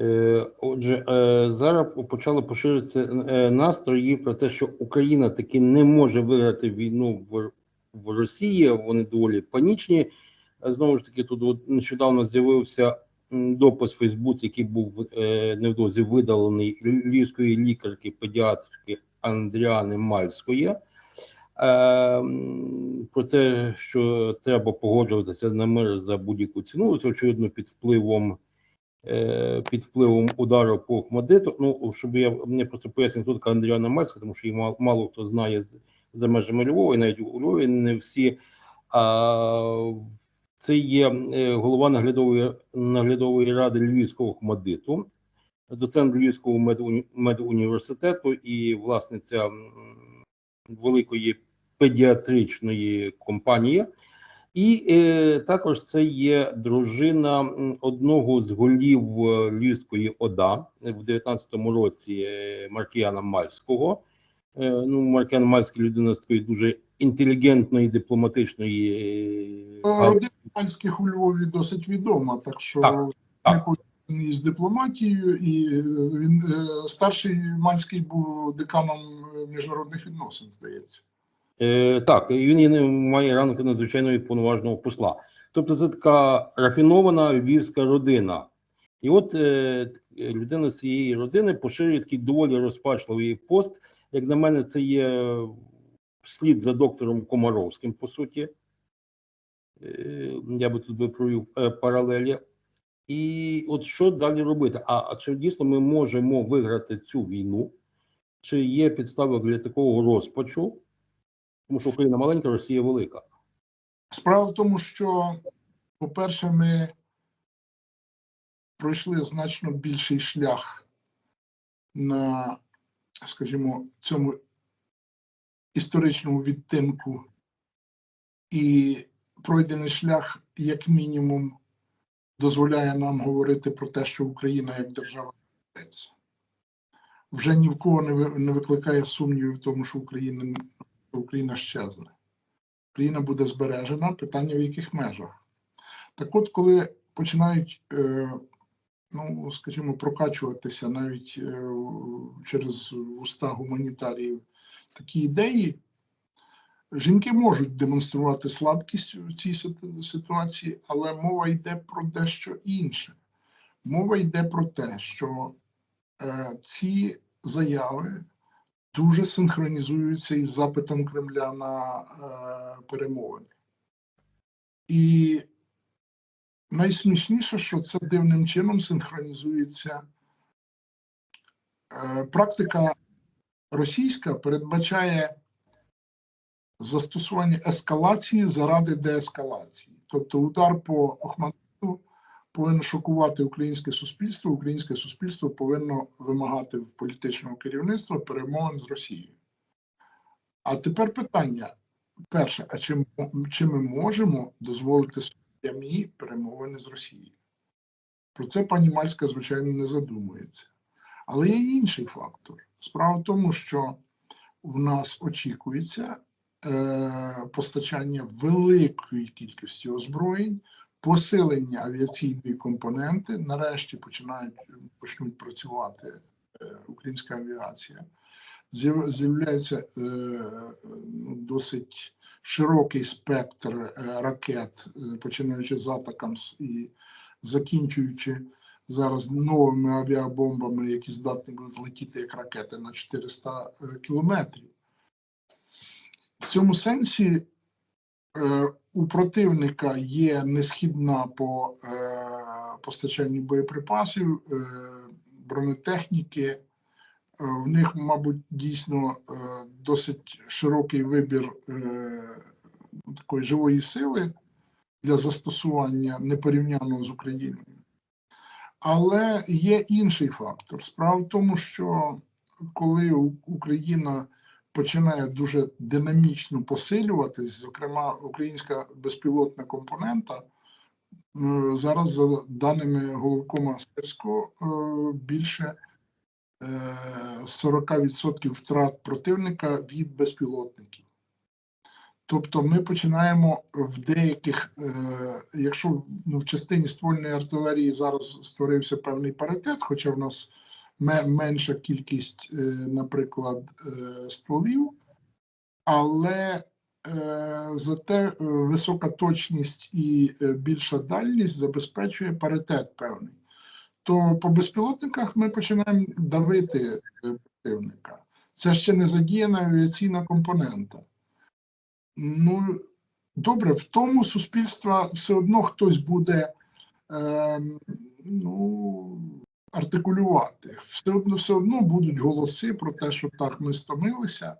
Е, Отже, е, зараз почали поширитися е, настрої про те, що Україна таки не може виграти війну в, Росії. Вони доволі панічні. Знову ж таки, тут нещодавно з'явився допис в Фейсбуці, який був невдовзі видалений львівської лікарки педіатрики Андріани Мальської. Про те, що треба погоджуватися на мир за будь-яку ціну, це очевидно під впливом під впливом удару по Охмадиту. Ну, щоб я не просто пояснив, така Андріана Мальська, тому що її мало, мало хто знає за межами Львова, і навіть у Львові не всі. А, це є е, голова наглядової, наглядової ради Львівського Охмадиту, доцент Львівського медуні- медуніверситету і власниця великої педіатричної компанії. І е, також це є дружина одного з голів е, Львівської ОДА в 19-му році е, Маркіяна Мальського. Е, ну, Маркіян Мальський людина з такої дуже інтелігентної, дипломатичної. е, Родина панських у Львові досить відома, так що Так, так. не з дипломатією, і е, він е, старший Манський був деканом е, міжнародних відносин, здається. Е, так, він є має ранки надзвичайного повноважного посла. Тобто це така рафінована львівська родина. І от е, людина з цієї родини поширює такий доволі розпачливий пост. Як на мене, це є слід за доктором Комаровським, по суті. Е, я би тут би провів е, паралелі. І от що далі робити? А, а чи дійсно ми можемо виграти цю війну? Чи є підстави для такого розпачу? Тому що Україна маленька, Росія велика. Справа в тому, що, по-перше, ми пройшли значно більший шлях на, скажімо, цьому історичному відтинку, і пройдений шлях, як мінімум, дозволяє нам говорити про те, що Україна як держава вже ні в кого не викликає сумнівів в тому, що Україна, Україна щезне. Україна буде збережена, питання в яких межах. Так от, коли починають, е, ну, скажімо, прокачуватися навіть е, через уста гуманітаріїв такі ідеї, жінки можуть демонструвати слабкість в цій ситуації, але мова йде про дещо інше. Мова йде про те, що е, ці заяви дуже синхронізуються із запитом Кремля на е, перемовини. І найсмішніше, що це дивним чином синхронізується. Е, практика російська передбачає застосування ескалації заради деескалації. Тобто удар по Охмату повинен шокувати українське суспільство. Українське суспільство повинно вимагати в політичного керівництва перемовин з Росією. А тепер питання: перше, а чи, чи ми можемо дозволити прямі перемовини з Росією? Про це пані Мальська, звичайно, не задумується. Але є інший фактор. Справа в тому, що в нас очікується е, постачання великої кількості озброєнь, посилення авіаційної компоненти. Нарешті починають почнуть працювати е, українська авіація. З'являється е, ну, досить широкий спектр е, ракет, починаючи з Атакамс і закінчуючи зараз новими авіабомбами, які здатні будуть летіти як ракети на 400 е, кілометрів. В цьому сенсі у противника є несхідна по е, постачанню боєприпасів, е, бронетехніки. Е, В них, мабуть, дійсно е, досить широкий вибір е, такої живої сили для застосування непорівняного з Україною. Але є інший фактор. Справа в тому, що коли Україна починає дуже динамічно посилюватись, зокрема українська безпілотна компонента, е, зараз, за даними головкома Сирського, е, більше е, 40% втрат противника від безпілотників. Тобто ми починаємо в деяких, е, якщо ну, в частині ствольної артилерії зараз створився певний паритет, хоча в нас менша кількість, е, наприклад, е, стволів, але е, зате висока точність і більша дальність забезпечує паритет певний. То по безпілотниках ми починаємо давити противника. Це ще не задіяна авіаційна компонента. Ну, добре, в тому суспільства все одно хтось буде е, ну, артикулювати. Все одно, все одно будуть голоси про те, що так ми стомилися.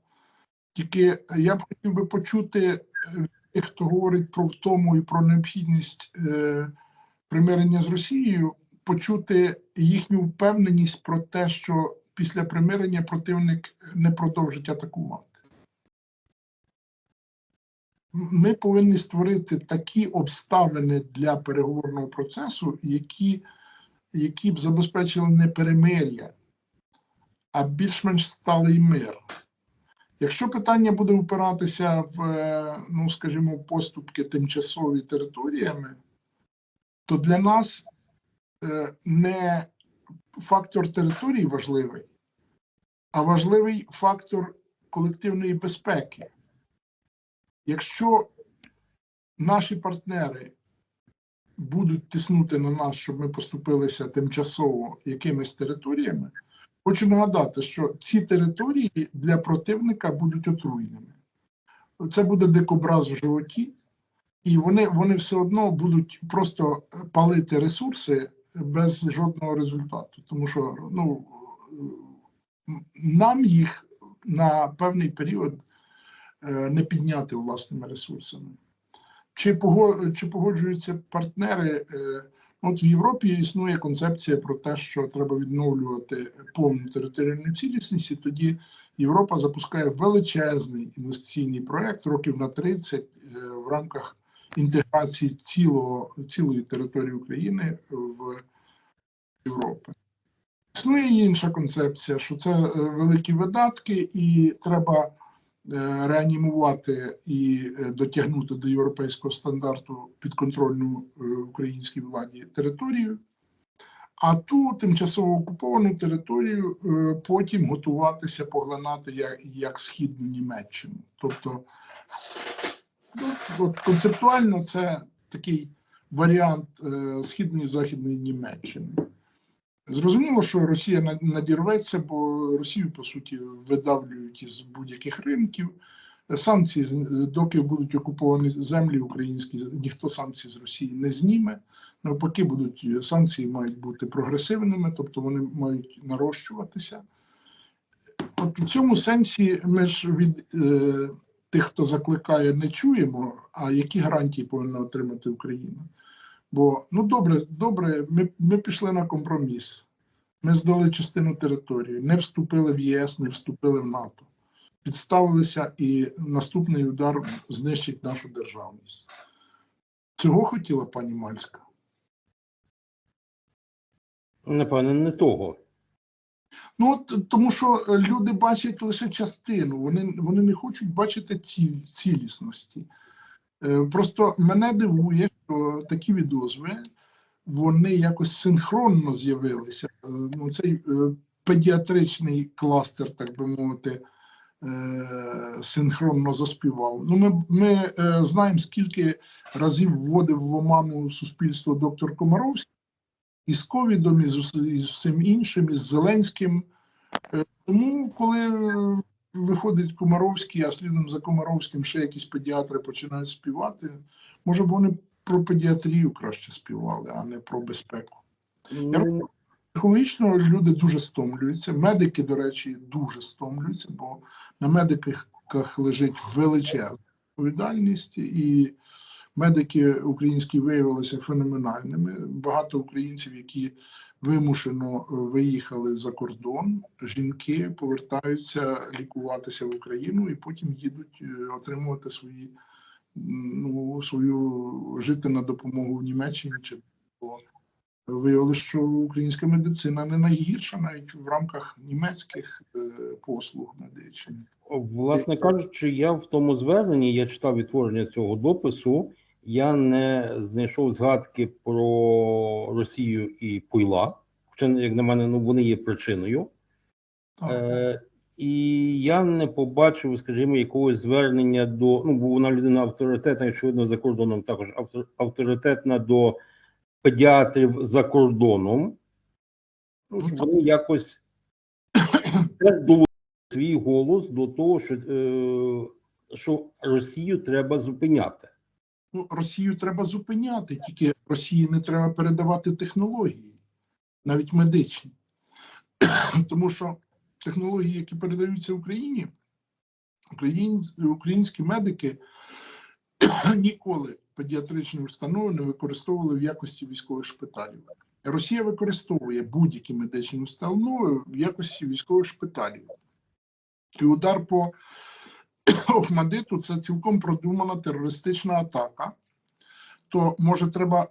Тільки я б хотів би почути тих, хто говорить про втому і про необхідність е, примирення з Росією, почути їхню впевненість про те, що після примирення противник не продовжить атакувати. Ми повинні створити такі обставини для переговорного процесу, які, які б забезпечили не перемир'я, а більш-менш сталий мир. Якщо питання буде впиратися в, е, ну скажімо, поступки тимчасові територіями, то для нас е, не фактор території важливий, а важливий фактор колективної безпеки. Якщо наші партнери будуть тиснути на нас, щоб ми поступилися тимчасово якимись територіями, хочу нагадати, що ці території для противника будуть отруйними. Це буде дикобраз в животі, і вони, вони все одно будуть просто палити ресурси без жодного результату. Тому що ну, нам їх на певний період е, не підняти власними ресурсами. Чи, пого- чи погоджуються партнери? е, От в Європі існує концепція про те, що треба відновлювати повну територіальну цілісність, і тоді Європа запускає величезний інвестиційний проект років на 30 е, в рамках інтеграції цілого, цілої території України в Європу. Існує інша концепція, що це е, великі видатки, і треба реанімувати і е, дотягнути до європейського стандарту підконтрольну е, українській владі територію, а ту тимчасово окуповану територію е, потім готуватися поглинати як, як східну Німеччину. Тобто, ну, от концептуально це такий варіант е, східної і західної Німеччини. Зрозуміло, що Росія надірветься, бо Росію, по суті, видавлюють із будь-яких ринків. Санкції, доки будуть окуповані землі українські, ніхто санкції з Росії не зніме. Навпаки, будуть е, санкції мають бути прогресивними, тобто вони мають нарощуватися. От у цьому сенсі ми ж від е, тих, хто закликає, не чуємо, а які гарантії повинна отримати Україна. Бо ну добре, добре, ми, ми пішли на компроміс. Ми здали частину території, не вступили в ЄС, не вступили в НАТО. Підставилися, і наступний удар знищить нашу державність. Цього хотіла пані Мальська. Напевне, не того. Ну от тому, що люди бачать лише частину, вони, вони не хочуть бачити ціль, цілісності. Е, Просто мене дивує, що такі відозви вони якось синхронно з'явилися. Е, Ну, цей е, педіатричний кластер, так би мовити, е, синхронно заспівав. Ну, ми, ми знаємо, скільки разів вводив в оману суспільство доктор Комаровський із ковідом, ус- із всім іншим, із Зеленським. Е, Тому, коли виходить Комаровський, а слідом за Комаровським ще якісь педіатри починають співати, може б вони про педіатрію краще співали, а не про безпеку. Ну, Психологічно люди дуже стомлюються. Медики, до речі, дуже стомлюються, бо на медиках лежить величезна відповідальність, і медики українські виявилися феноменальними. Багато українців, які вимушено е, виїхали за кордон, жінки повертаються лікуватися в Україну і потім їдуть е, отримувати свої ну, свою жити на допомогу в Німеччині чи до виявилося, що українська медицина не найгірша навіть в рамках німецьких е, послуг медичних. Власне кажучи, я в тому зверненні, я читав відтворення цього допису, я не знайшов згадки про Росію і Пойла. Хоча, як на мене, ну вони є причиною. Е, і я не побачив, скажімо, якогось звернення до. Ну, бо вона людина авторитетна, очевидно, за кордоном також авторитетна до педіатрів за кордоном. Ну, щоб вони якось долучили свій голос до того, що, е, що Росію треба зупиняти. Ну, Росію треба зупиняти, тільки Росії не треба передавати технології, навіть медичні. Тому що технології, які передаються Україні, українські медики ніколи педіатричні установи не використовували в якості військових шпиталів. Росія використовує будь-які медичні установи в якості військових шпиталів. І удар по Охмадиту це цілком продумана терористична атака. То може треба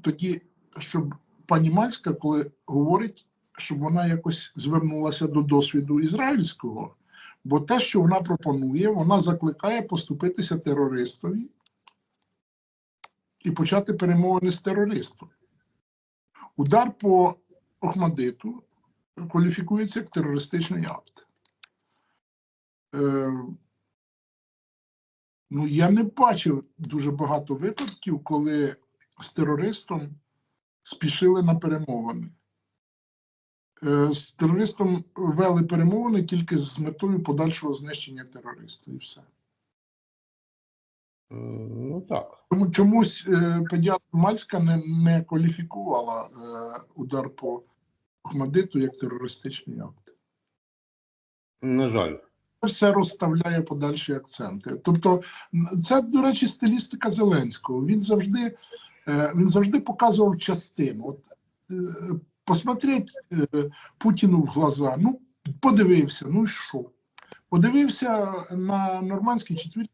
тоді, щоб пані Мальська, коли говорить, щоб вона якось звернулася до досвіду ізраїльського, бо те, що вона пропонує, вона закликає поступитися терористові і почати перемовини з терористом. Удар по Охмадиту кваліфікується як терористичний акт. Е, Ну, я не бачив дуже багато випадків, коли з терористом спішили на перемовини. Е, З терористом вели перемовини тільки з метою подальшого знищення терориста і все. Е, Ну так. Тому чомусь е, педіатр Мальська не, не кваліфікувала е, удар по Ахмадиту як терористичний акт. На жаль. все розставляє подальші акценти. Тобто, це, до речі, стилістика Зеленського. Він завжди, він завжди показував частину. От, посмотреть е, Путіну в глаза, ну, подивився, ну і що? Подивився на нормандській четвір...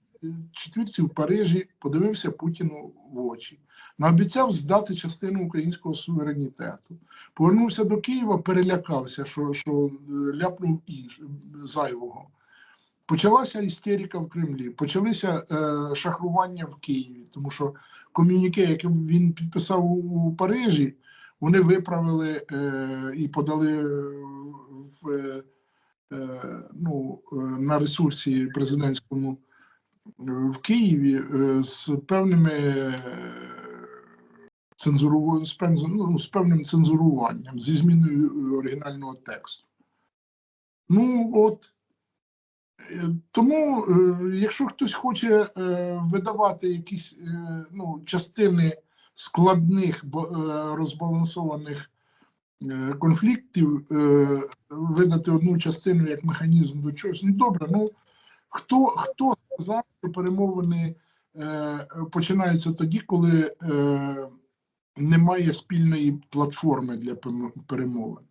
четвірці в Парижі, подивився Путіну в очі. Наобіцяв здати частину українського суверенітету. Повернувся до Києва, перелякався, що, що е, ляпнув інш, зайвого. Почалася істерика в Кремлі, почалися е, шахрування в Києві, тому що ком'юніке, яке він підписав у, Парижі, вони виправили е, і подали в, е, е, ну, е, на ресурсі президентському е, в Києві е, з певними е, цензуру, з, ну, з певним цензуруванням, зі зміною е, оригінального тексту. Ну, от. Е, Тому, е, якщо хтось хоче е, видавати якісь е, ну, частини складних е, розбалансованих е, конфліктів, е, видати одну частину як механізм до чогось, ну добре, ну хто, хто сказав, що перемовини починаються тоді, коли немає спільної платформи для перемовин?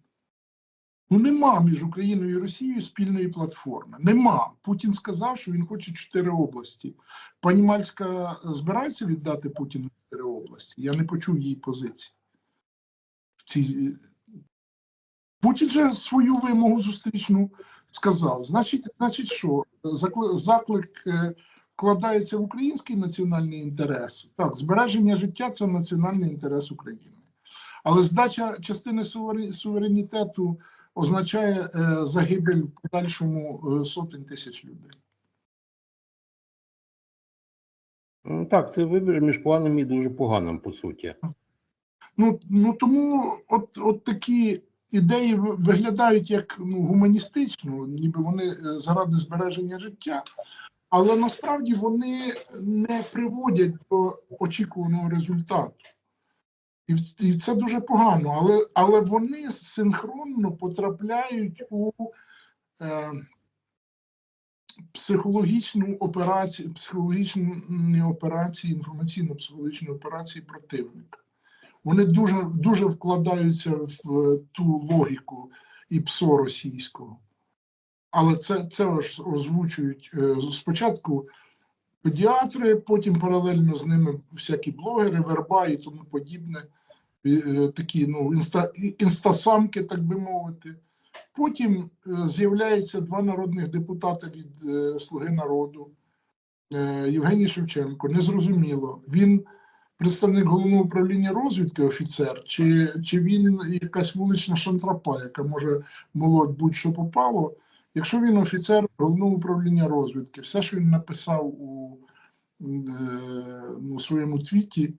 Ну, нема між Україною і Росією спільної платформи. Нема. Путін сказав, що він хоче чотири області. Пані Мальська збирається віддати Путіну чотири області. Я не почув її позиції. В цій... Путін же свою вимогу зустрічну сказав. Значить, значить, що заклик е, вкладається в український національний інтерес. Так, збереження життя це національний інтерес України. Але здача частини суверенітету означає е, загибель в подальшому е, сотень тисяч людей. Так, це вибір між поганим і дуже поганим, по суті. Ну, ну тому от, от такі ідеї виглядають як ну, гуманістично, ніби вони е, заради збереження життя, але насправді вони не приводять до очікуваного результату. І, і це дуже погано, але, але вони синхронно потрапляють у е, психологічну операцію, психологічні операції, інформаційно-психологічні операції противника. Вони дуже, дуже вкладаються в ту логіку і псо російського. Але це, це ж озвучують е, спочатку педіатри, потім паралельно з ними всякі блогери, верба і тому подібне. е, такі ну, інста, інстасамки, так би мовити. Потім е, з'являється два народних депутати від е, Слуги народу. Е, Євгеній Шевченко. Незрозуміло. Він представник головного управління розвідки, офіцер, чи, чи він якась вулична шантрапа, яка може молоть будь-що попало. Якщо він офіцер головного управління розвідки, все, що він написав у ну, своєму твіті,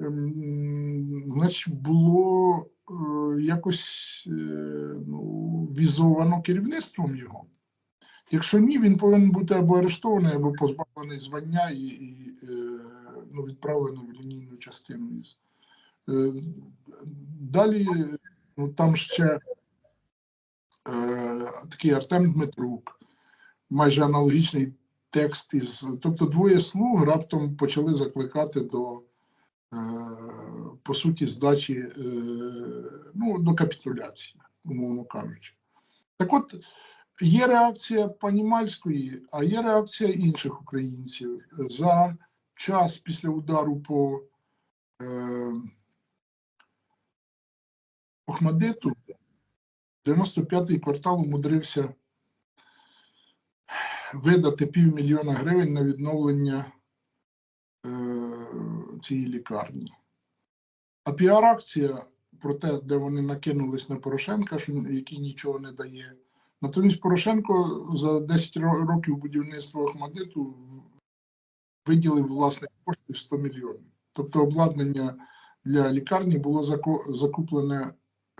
ем, значить, було якось е, ну, візовано керівництвом його. Якщо ні, він повинен бути або арештований, або позбавлений звання і, і е, ну, відправлений в лінійну частину. Е, Далі ну, там ще такий Артем Дмитрук, майже аналогічний текст із. Тобто двоє слуг раптом почали закликати до, по суті, здачі е, ну, до капітуляції, умовно кажучи. Так от, є реакція пані Мальської, а є реакція інших українців. За час після удару по е, Охмадиту 95-й квартал умудрився видати півмільйона гривень на відновлення е, цієї лікарні. А піар-акція про те, де вони накинулись на Порошенка, що, який нічого не дає. Натомість Порошенко за 10 років будівництва Охмадиту виділив власних коштів 100 мільйонів. Тобто обладнання для лікарні було закуплене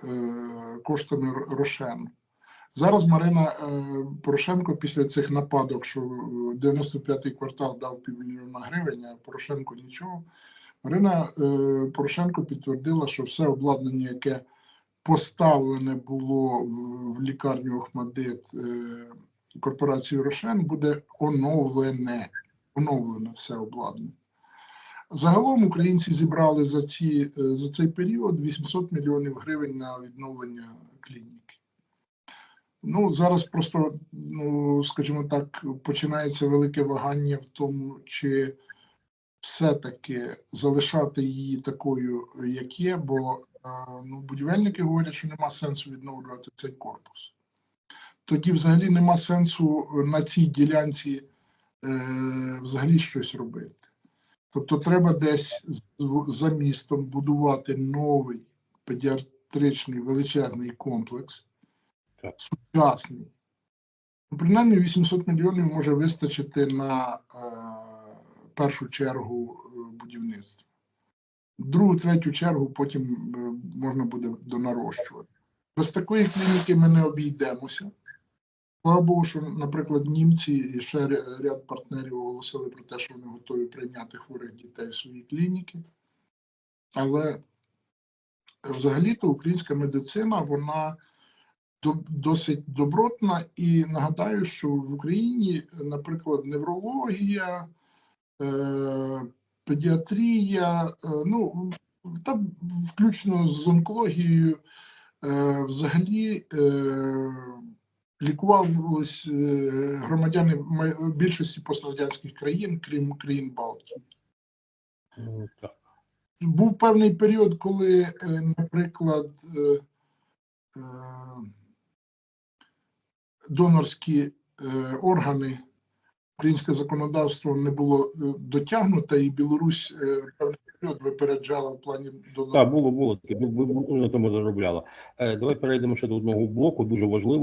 е, коштами Рошену. Зараз Марина е, Порошенко після цих нападок, що е, 95-й квартал дав півмільйона гривень, а Порошенко нічого. Марина е, Порошенко підтвердила, що все обладнання, яке поставлене було в, лікарню Охмадит е, корпорацією Рошен, буде оновлене. Оновлене все обладнання. Загалом українці зібрали за, ці, е, за цей період 800 мільйонів гривень на відновлення клініки. Ну, зараз просто, ну, скажімо так, починається велике вагання в тому, чи все-таки залишати її такою, як є, бо е, ну, будівельники говорять, що нема сенсу відновлювати цей корпус. Тоді взагалі нема сенсу на цій ділянці е, взагалі щось робити. Тобто треба десь за містом будувати новий педіатричний величезний комплекс, Так. сучасний. Ну, Принаймні 800 мільйонів може вистачити на е, першу чергу е, будівництва. Другу, третю чергу потім е, можна буде донарощувати. Без такої клініки ми не обійдемося. Слава Богу, що, наприклад, німці і ще ряд партнерів оголосили про те, що вони готові прийняти хворих дітей в свої клініки. Але взагалі-то українська медицина, вона досить добротна. І нагадаю, що в Україні, наприклад, неврологія, педіатрія, е, ну, там включно з онкологією, е, взагалі е, лікувались е, громадяни більшості пострадянських країн, крім країн Балтії. Ну, так. Був певний період, коли, е, наприклад, е, е, донорські е, органи, українське законодавство не було дотягнуто, дотягнуте, і Білорусь е, певний період випереджала в плані до Так, було, було таке, дуже тому заробляла. Е, давай перейдемо ще до одного блоку, дуже важливо.